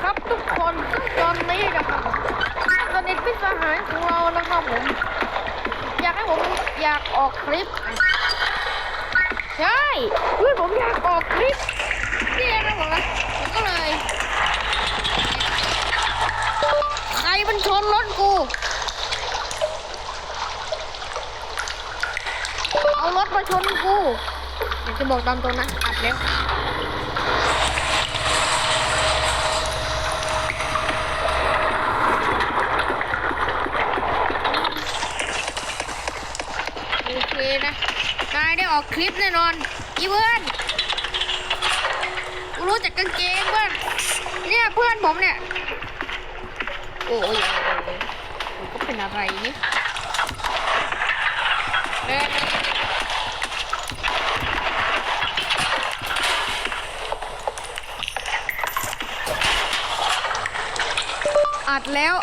ครับทุกคนซึ่งตอนนี้นะครับสนิทพิสหายของเรานะครับผม อยากให้ผมอยากออกคลิป ใช่เพื่อนผมอยากออกคลิปเนี่ยนะผมผมก็เลย ใครมันชนรถกู เอารถมาชนกูอยากจะบอกตามตรงนะอัดแล้ว โอเคนะ นายได้ออกคลิปแน่นอน อีเพื่อนกูรู้จักกางเกงเพื่อน เนี่ยเพื่อนผมเนี่ย โอ้ยมันก็เป็นอะไรนี่เอ๊ะอัดแล้ว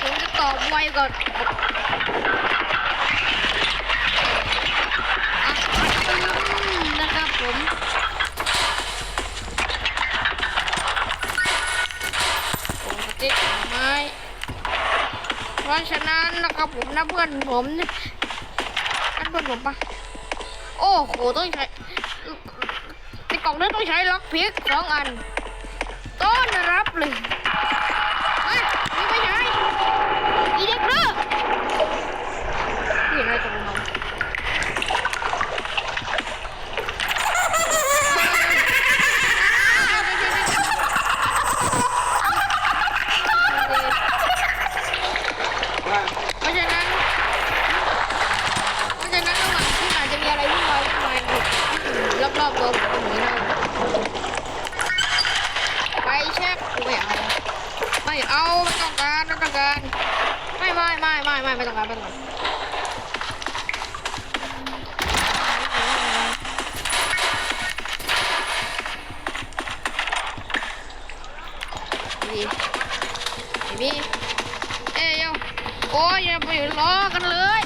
ผมจะ ตอบไวก่อนอะอืมนะครับผมผมติดไม้เพราะฉะนั้นนะครับผมนะเพื่อนผมเนี่ยนั่นเพื่อนผมปะโอ้โหต้องใช้ในกล่องนี้ต้องใช้ล็อกพิกสองอันต้อนรับเลย เฮ้ยมีไม่ใช่ อีเด็กเลิกเห็นอะไรตรงนั้นเพราะฉะนั้นเพราะฉะนั้นระหว่างที่อาจจะมีอะไรวุ่นวายวุ่นวายรอบๆตัวผมตรงนี้นะครับไปเช็คไม่เอา ไม่เอาไม่ต้องการไม่ต้องการไม่ ไม่ไม่ไม่ต้องการไม่ต้องการดีดีเอ้ยโยโอ้ยอย่าไปล้อกันเลย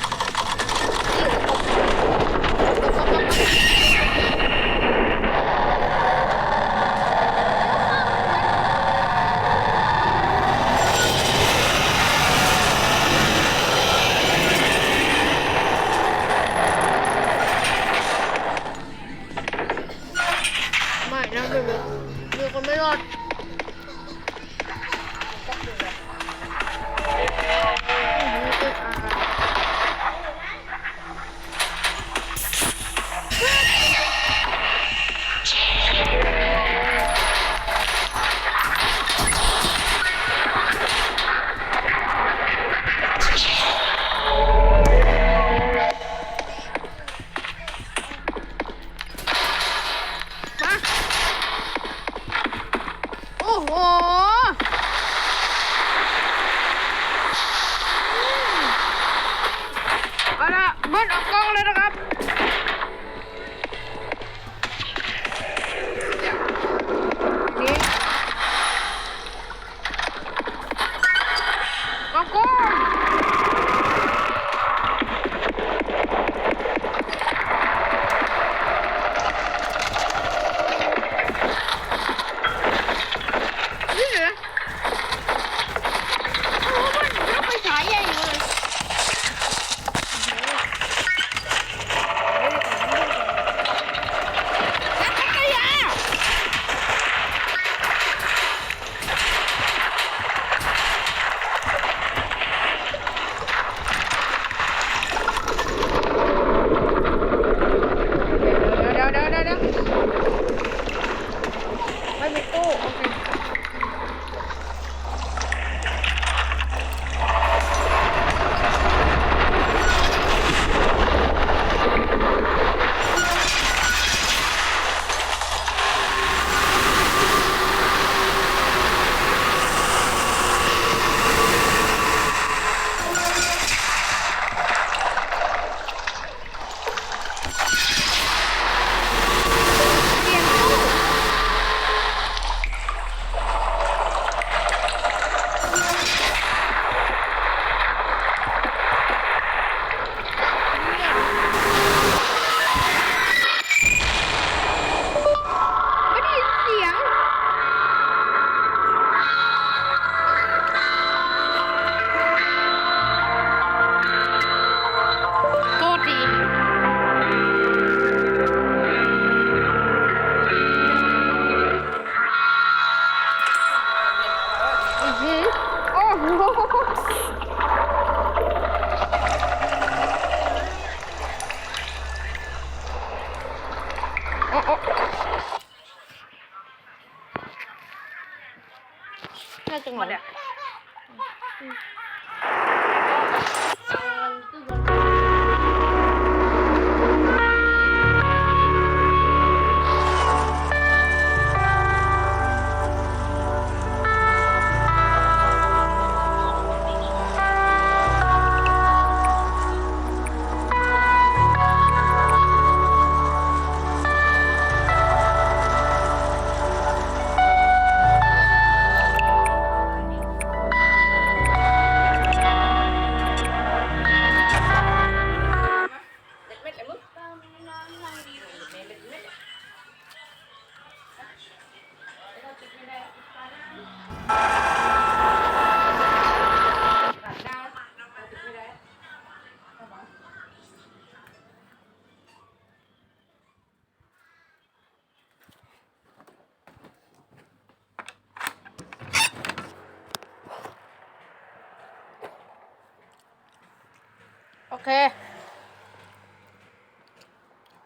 โอเค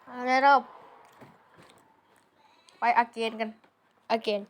อะไรเราไปอาเกนกันอาเกน